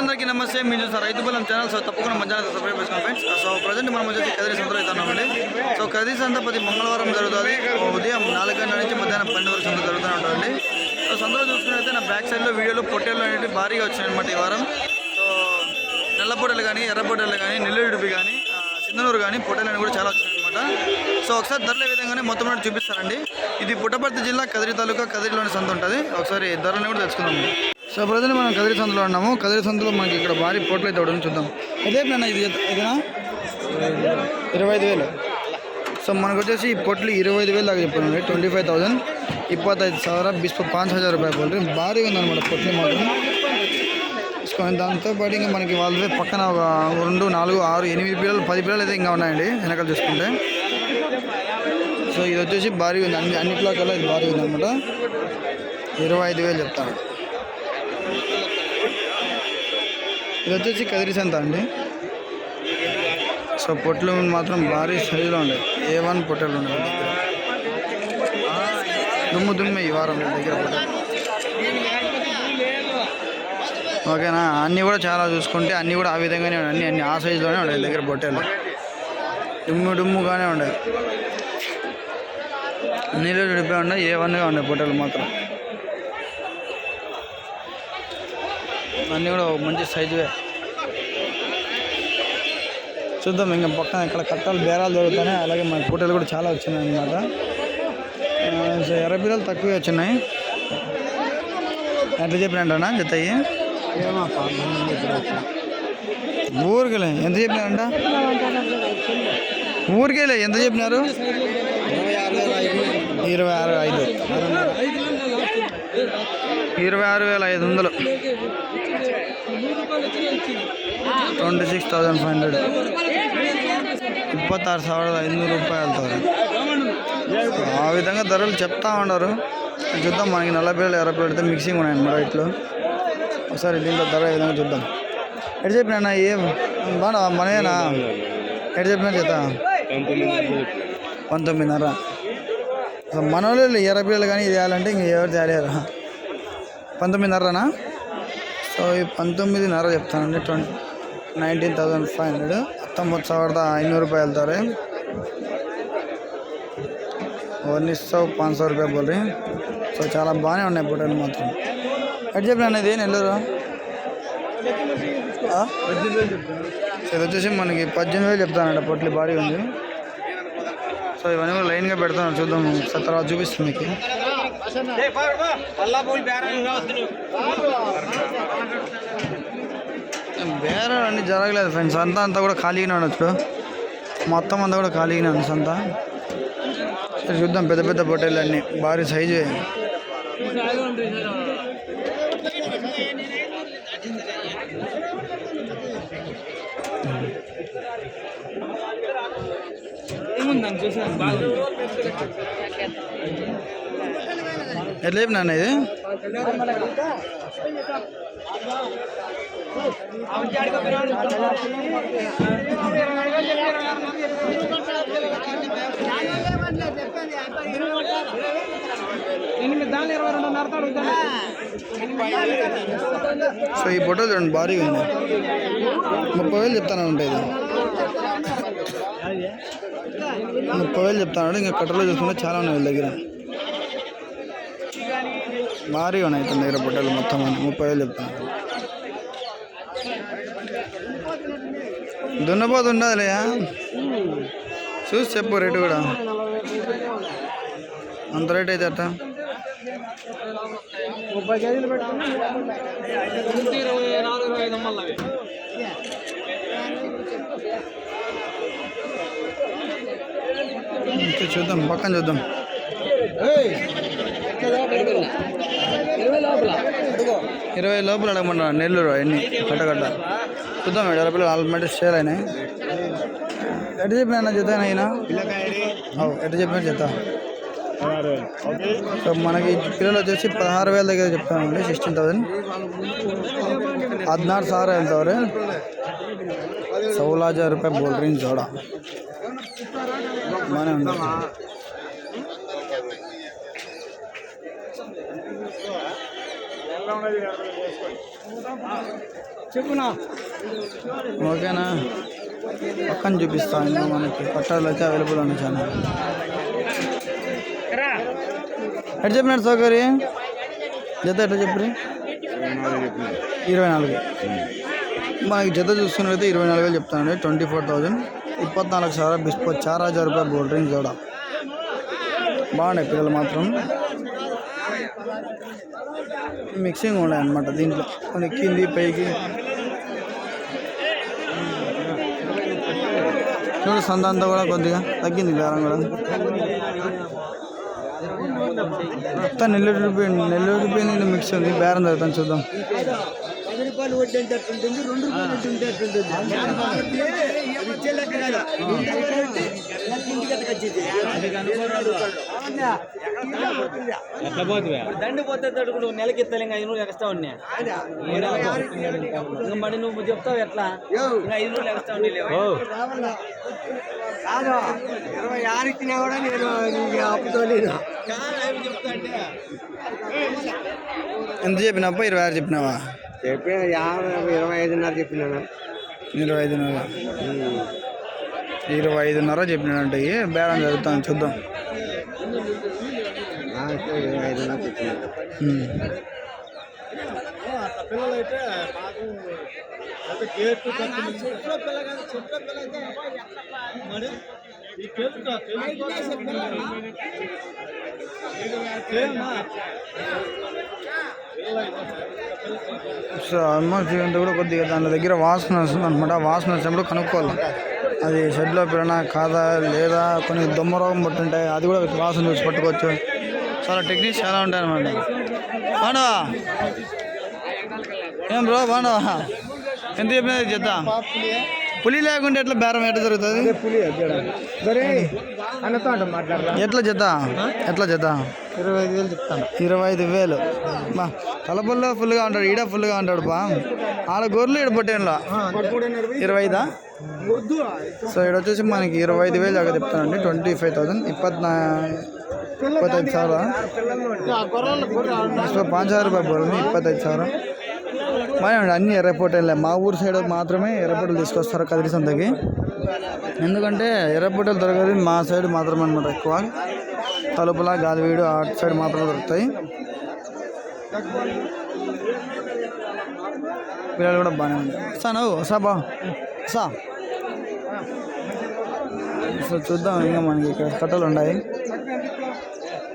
రైతులందరికీ నమస్తే. మీరు చూస్తారు రైతు బలం ఛానల్. సో తప్పకుండా మధ్యాహ్నం సబ్స్క్రైబ్ చేసుకోండి ఫ్రెండ్స్ సో ప్రజెంట్ మనం వచ్చేసి కదిరి సంతలో ఉన్నామండి సో కదిరి సంత ప్రతి మంగళవారం జరుగుతుంది. ఉదయం నాలుగు గంటల నుంచి మధ్యాహ్నం పన్నెండు వరకు సంత జరుగుతూ ఉంటుంది. సో సంతలో చూసుకున్నైతే నా బ్యాక్ సైడ్లో వీడియోలో పొట్టేళ్ళు అనేవి భారీగా వచ్చినాయి ఈ వారం. సో నల్ల పొట్టెలు కానీ ఎర్ర పొట్టెలు కానీ నెల్లూరుడిపి కానీ చిందనూరు కానీ పొట్టెలు కూడా చాలా వచ్చినాయి సో ఒకసారి ధరల విధంగానే మొత్తం కూడా చూపిస్తారండి ఇది పుట్టపర్తి జిల్లా కదిరి తాలూకా కదిరిలోని సంత ఉంటుంది. ఒకసారి ధరలను కూడా తెలుసుకుందాం. సో ప్రజలు మనం కదిరి సందులో ఉన్నాము. కదిరి సందులో మనకి ఇక్కడ భారీ పోట్లు అయితే ఉండడం చూద్దాం. అదే ప్లాన్ ఇది ఇదేనా? ఇరవై ఐదు వేలు. సో మనకు వచ్చేసి ఈ పొట్లు ఇరవై ఐదు వేలు దాకా చెప్పాను ట్వంటీ ఫైవ్ థౌసండ్. ఇప్పత్ ఐదు సవర బిస్పు పాంచ్ హజార్ రూపాయలు పొట్లు. భారీ ఉందన్నమాట పొట్లు మాత్రం. సో దాంతోపాటు ఇంకా మనకి వాళ్ళ పక్కన ఒక రెండు నాలుగు ఆరు ఎనిమిది పిల్లలు పది పిల్లలు అయితే ఇంకా ఉన్నాయండి వెనకాల చూసుకుంటే. సో ఇది వచ్చేసి భారీ ఉంది. అన్ని అన్నిట్లో కల్లా ఇది భారీ ఉందన్నమాట. ఇరవై ఐదు వేలు చెప్తాను. ఇది వచ్చేసి కదిరి సంత అండి. సో పొట్లు మాత్రం భారీ సైజులో ఉన్నాయి. ఏ వన్ పొట్టలు ఉన్నాయి దగ్గర. దుమ్ము దుమ్మే ఈ వారం దగ్గర పొట్టలు. ఓకేనా? అన్నీ కూడా చాలా చూసుకుంటే అన్నీ కూడా ఆ విధంగానే ఉన్నాయి. అన్ని అన్ని ఆ సైజులోనే ఉన్నాయి దగ్గర పొట్టేలు. డుమ్ము డుమ్ముగానే ఉన్నాయి. నీళ్ళు విడిపోయి ఉన్నాయి. ఏ వన్గా ఉన్నాయి పొట్టేలు మాత్రం. అన్నీ కూడా మంచి సైజువే. చూద్దాం ఇంకా పక్కన ఇక్కడ కట్టాలు బేరాలు దొరుకుతున్నాయి అలాగే మన పూటలు కూడా చాలా వచ్చినాయి అన్నమాట. సో ఎర్ర పిల్లలు తక్కువే వచ్చినాయి. ఎట్లా చెప్పినంటనా జత ఊరికెళ్ళే ఎంత చెప్పినారంట ఊరికెళ్ళే ఎంత చెప్పినారు? ఇరవై ఆరు ఐదు. ఇరవై ఆరు వేల ఐదు వందలు. Twenty six thousand five hundred. Hundred ಇಪ್ಪತ್ತಾರು ఐదు ఐదునూరు రూపాయలు ఆ విధంగా ధరలు చెప్తా ఉన్నారు. చూద్దాం మనకి నలభై వేలు ఇరవై పెడితే మిక్సింగ్ ఉన్నాయన్నమాట ఇట్లో ఒకసారి దీంట్లో ధర ఏ విధంగా చూద్దాం. ఎటు చెప్పినా ఏ బాగా మనయేనా ఎటు చెప్పినా చేత. పంతొమ్మిదిన్నర. మన వాళ్ళు ఇరవై పిల్లలు కానీ ఇది చేయాలంటే ఇంక ఎవరు చేయలేరు పంతొమ్మిదిన్నరనా? సో ఈ పంతొమ్మిదిన్నర చెప్తానండి twenty nineteen thousand five hundred ಹತ್ತೊಂಬತ್ತು ಸಾವಿರದ ಐನೂರು ರೂಪಾಯಿ ಹೇಳ್ತಾರೆ ఉన్నిస్ సౌ పాంచ్ సౌ రూపాయలు బోల్రి సో చాలా బాగానే ఉన్నాయి పొట్టేలు మాత్రం ఎట్ చెప్పిన అనేది నెల్లూరు ఆ? సో ఇది వచ్చేసి మనకి పద్దెనిమిది వేలు చెప్తానంట పొట్లు భారీ ఉంది సో ఇవన్నీ కూడా లైన్గా పెడతాను చూద్దాం ఒకసారి తర్వాత చూపిస్తుంది మీకు బేరం అన్ని జరగలేదు ఫ్రెండ్స్. అంతా అంతా కూడా ఖాళీగానే ఉండొచ్చు మొత్తం అంతా కూడా ఖాళీగానే ఉంది సంతా. చూద్దాం పెద్ద పెద్ద పొట్టేలు అన్ని భారీ సైజు. ఎట్లా చెప్పినా అన్న ఇది సో ఈ ఫోటో చూడండి భారీగా ఉంది ముప్పై వేలు చెప్తాను ఉంటాయి ఇది ముప్పై వేలు చెప్తాను ఇంకా కట్టలో చూసుకుంటే చాలా ఉన్నాయి వీళ్ళ దగ్గర భారీగా ఉన్నాయి తన దగ్గర పొట్టలు మొత్తం అని ముప్పై వేలు చెప్తాను. దున్నపోతు ఉండదులే. చూసి చెప్పు రేటు కూడా. అంత రేట్ అయితే అట్ట ముప్పై కేజీలు చూద్దాం పక్కన చూద్దాం. ఇరవై లోపల అడగమన్నారు నెల్లూరు అన్ని కట్టగడ్డ చూద్దాం ఇరవై పిల్లలు ఆల్రెడీ షేర్ అయినాయి ఎటు చెప్పిన జత అయినా అవు ఎటు చెప్పిన జత సో మనకి పిల్లలు వచ్చేసి పదహారు వేల దగ్గర చెప్తామండి సిక్స్టీన్ థౌసండ్ ಹದಿನಾರು ಸಾವಿರ ಹೇಳ್ತವ್ರೆ ಸೌಲ ಹಜಾರ್ ರೂಪಾಯಿ ಬೋಲ್ಡ್ರಿನ್ ಜೋಡ ಬಾನೇ ఉంది చెప్పునా? ఓకేనా? పక్కన చూపిస్తాను ఇంకా మనకి. పట్టాలు అయితే అవైలబుల్ ఉన్నాయి చాలా. ఎట్లా చెప్పినాడు సౌకర్యం? జత ఎట్లా చెప్పరు ఇరవై నాలుగు. మనకి జత చూసుకున్నట్లయితే ఇరవై నాలుగు వేలు చెప్తానండి. Twenty four thousand. ఇప్పత్నాలుగు సారా బిస్పో చార్ హజార్ రూపాయలు బోల్ డ్రింక్ కూడా బాగున్నాయి పిల్లలు మాత్రం. మిక్సింగ్ ఉన్నాయి అనమాట దీంట్లో. కొన్ని కింది పైకి. చూడు సంత అంతా కూడా కొద్దిగా తగ్గింది బేరం కూడా. మొత్తం నెల్లూరు రూపాయ నెల్లూరు రూపాయి మిక్స్ ఉంది. బేరం జరుగుతాను చూద్దాం. పది రూపాయలు వడ్డీ రెండు రూపాయలు దండి పోతే తడుకుడు నెలకి ఇస్తాను ఇంకా ఐదు నూరు ఎక్స్ట్రా ఉన్నాయి మరి నువ్వు చెప్తావు ఎట్లా ఇంకా ఐదు నూరు ఎక్స్ట్రా ఉండి కాదు ఇరవై ఆరు ఇచ్చినా కూడా నేను అప్పుతోలేను ఎంత చెప్పినాపా ఇరవై ఆరు చెప్పినావా? చెప్పిన యాభై ఇరవై ఐదున్నర చెప్పినాను ఇరవై ఐదున్నర. ఇరవై ఐదున్నర చెప్పినాడంటే ఏ బేరం జరుగుతాను చూద్దాం. సో ఆల్మోస్ట్ ఇదంతా కూడా కొద్దిగా దాని దగ్గర వాసన వస్తుంది అనమాట వాసన వచ్చినప్పుడు కనుక్కోవాలి. అది షెడ్లో పిల్లన కాదా లేదా కొన్ని దొమ్మ రోగం పట్టుంటాయి అది కూడా వాసన చూసి పట్టుకోవచ్చు. చాలా టెక్నిక్స్ చాలా ఉంటాయి అనమాట బాగున్నావా ఏం బ్రో బాగున్నావా ఎంత చెప్పినది జత పులి లేకుంటే ఎట్లా బేరం ఎట్లా జరుగుతుంది? ఎట్లా జత ఎట్లా జత ఇరవై ఐదు వేలు చెప్తాను. ఇరవై ఐదు వేలు తలపల్లో ఫుల్గా ఉంటాడు ఈడ ఫుల్గా ఉంటాడు బా ఆడ గొర్రెలు ఈడ పొట్టేనులో. ఇరవై ఐదా సో ఇక్కడ వచ్చేసి మనకి ఇరవై ఐదు వేలు దాకా చెప్తానండి. Twenty five thousand. ఇప్పత్నా ఇప్పత్తైదు సార్? సో పాంచ్ హజార్ రూపాయ బోర్ని ఇప్పత్తైదు ಸಾವಿರ మనం అన్ని ఎర్రపోటలే మా ఊరు సైడ్ మాత్రమే ఎర్రపోటలు తీసుకొస్తారు కదిరి సంతకి. ఎందుకంటే ఎర్రపోటలు దొరకదు మా సైడ్ మాత్రమే అనమాట ఎక్కువ. తలుపుల గాలివీడు అటు సైడ్ మాత్రమే దొరుకుతాయి. పిల్లలు కూడా బాగానే ఉంది. సార్ నువ్వు సాబా సా సో చూద్దాం ఇంకా మనకి ఇక్కడ కట్టలు ఉన్నాయి.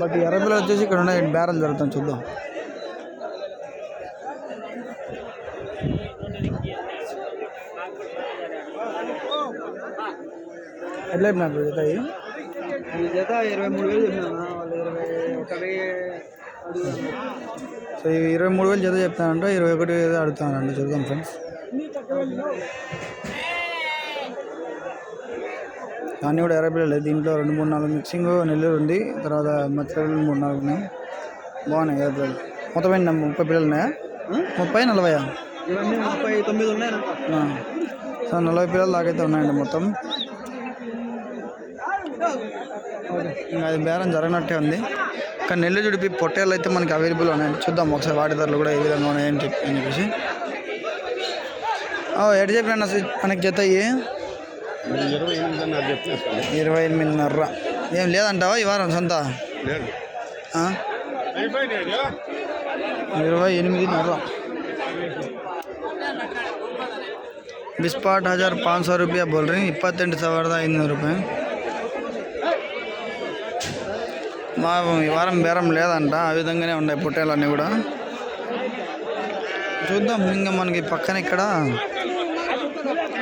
బట్ ఎర్రపిల్ల వచ్చేసి ఇక్కడ ఉన్నాయి బ్యారల్ జరుగుతాం చూద్దాం. ఎట్లా చెప్పినారు జత? ఈ జత ఇరవై మూడు వేలు చెప్పినా వాళ్ళు ఇరవై ఒక సో ఇరవై మూడు వేలు జత చెప్తానంటే ఇరవై ఒకటి అడుగుతానండి చూద్దాం ఫ్రెండ్స్. అన్నీ కూడా ఎర్రపిల్లలే దీంట్లో రెండు మూడు నాలుగు మిక్సింగ్ నెల్లూరు ఉంది. తర్వాత మత్స్యపిల్లలు మూడు నాలుగు ఉన్నాయి. బాగున్నాయి ఎర్రపిల్లలు మొత్తం ఎన్ని ముప్పై పిల్లలు ఉన్నాయా? ముప్పై నలభైయా? ఇవన్నీ ముప్పై తొమ్మిది ఉన్నాయి నాకు. ఆ. సో నలభై పిల్లలు దాకైతే ఉన్నాయండి మొత్తం. ఇంకా అది బేరం జరగనట్టే ఉంది. కానీ నెల్లు జుడిపి పొట్టేళ్ళు అయితే మనకి అవైలబుల్ ఉన్నాయండి. చూద్దాం ఒకసారి వాటి ధరలు కూడా ఏ విధంగా ఉన్నాయని చెప్పి అని చెప్పేసి. ఎటు చెప్పిన మనకి జత అయ్యి? ఇరవై ఎనిమిదిన్నర చెప్పిన ఇరవై ఎనిమిదిన్నర ఏం లేదంటావా ఈ వారం సొంత ఆ? ఇరవై ఎనిమిదిన్నర ಬಿಸ್ಪಾಟ್ ಹಜಾರ್ ಪಾಂಚ್ ಸौ ರೂಪಾಯಿ ಬೋಲ್ರಿ ಇಪ್ಪತ್ತೆಂಟು ಸಾವಿರದ ಐನೂರು ರೂಪಾಯಿ మా ఈ వారం బేరం లేదంట ఆ విధంగానే ఉన్నాయి పొట్టేలన్నీ కూడా చూద్దాం ఇంకా మనకి పక్కన ఇక్కడ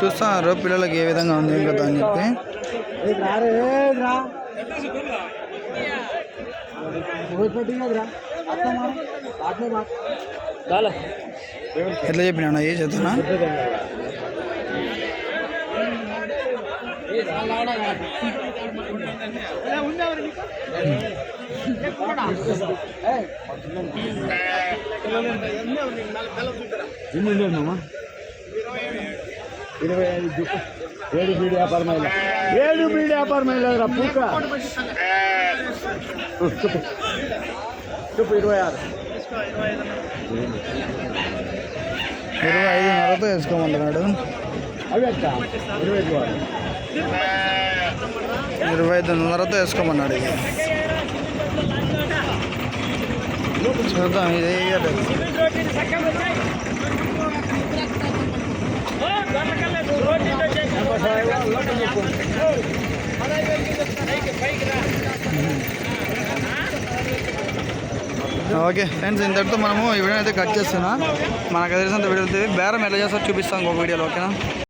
చూస్తున్నారు పిల్లలకి ఏ విధంగా ఉంది ఏం కదా అని చెప్పి ఎట్లా చెప్పినా ఏ చెప్తున్నా ఉందా ఇరవై ఐదు. ఏడు బీడి వ్యాపారం మహిళ. ఏడు బీడి వ్యాపారం మహిళ రా పూక. చెప్పు ఇరవై ఆరు. ఇరవై ఐదున్నరతో వేసుకోమంటున్నాడు. అవి అక్క ఇరవై ఇరవై ఐదున్నరతో వేసుకోమన్నాడు ఇది చూద్దాం ఇది ఓకే ఫ్రెండ్స్ ఇంతటితో మనము ఈ వీడియో అయితే కట్ చేస్తున్నా. మనకు తెలిసినంత వీడియో బేరం ఎలా చేస్తారో చూపిస్తాం ఇంకొక వీడియోలో ఓకేనా?